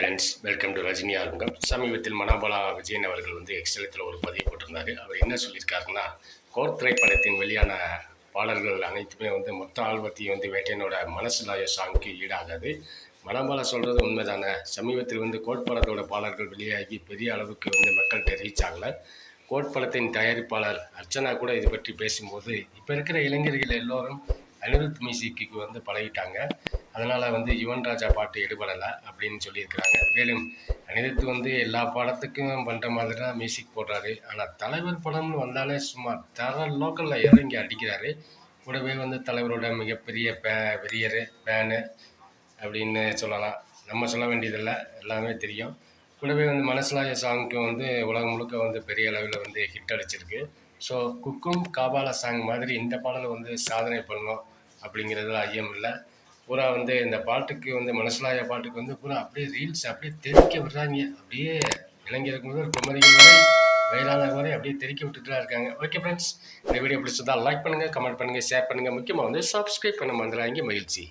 Friends welcome to Rajini ஆரம்பம் சமீபத்தில் மனோபலா விஜயன் அவர்கள் வந்து எக்ஸ்டலத்தில் ஒரு பதிவு போட்டிருந்தாரு. அவர் என்ன சொல்லியிருக்காருன்னா கோர் திரைப்படத்தின் வெளியான பாடல்கள் அனைத்துமே வந்து மொத்த ஆல்பத்தையும் வந்து வேட்டையனோட மனசுலாய சாங்க்கு ஈடாகாது. மனோபாலா சொல்கிறது உண்மைதானே? சமீபத்தில் வந்து கோட் படத்தோட பாடல்கள் வெளியாகி பெரிய அளவுக்கு வந்து மக்கள்கிட்ட ரீச் ஆகலை. கோட் படத்தின் தயாரிப்பாளர் அர்ச்சனா கூட இது பற்றி பேசும்போது இப்போ இருக்கிற இளைஞர்கள் எல்லோரும் அனிருத் மியூசிக்கு வந்து பழகிட்டாங்க. அதனால் வந்து யுவன் ராஜா பாட்டு எடுபடலை அப்படின்னு சொல்லியிருக்கிறாங்க. மேலும் அனிருத் வந்து எல்லா படத்துக்கும் பண்ணுற மாதிரி தான் மியூசிக் போடுறாரு. ஆனால் தலைவர் படம்னு வந்தாலே சும்மா தர லோக்கலில் இறங்கி அடிக்கிறாரு. கூடவே வந்து தலைவரோட மிகப்பெரிய பே பெரியர் ஃபேனு அப்படின்னு சொல்லலாம். நம்ம சொல்ல வேண்டியதில்லை. எல்லாமே தெரியும். கூடவே வந்து மனசிலாய சாங்க்கு வந்து உலகம் முழுக்க வந்து பெரிய அளவில் வந்து ஹிட் அடிச்சிருக்கு. ஸோ குக்கும் காபால சாங் மாதிரி இந்த பாடல் வந்து சாதனை பண்ணணும் அப்படிங்கிறதுல ஐயம் இல்லை பூரா வந்து இந்த பாட்டுக்கு வந்து மனசிலாய பாட்டுக்கு வந்து பூரா அப்படியே ரீல்ஸ் அப்படியே தெறிக்க விடுறாங்க. அப்படியே இளைஞருக்கு முதல் குமரிகள் வரை வயதானவர் வரை அப்படியே தெரிக்க விட்டுட்டு தான் இருக்காங்க. ஓகே ஃப்ரெண்ட்ஸ் இந்த வீடியோ பிடிச்சதா லைக் பண்ணுங்கள் கமெண்ட் பண்ணுங்கள் ஷேர் பண்ணுங்கள் முக்கியமாக வந்து சப்ஸ்கிரைப் பண்ண மறந்துடாங்க மகிழ்ச்சி.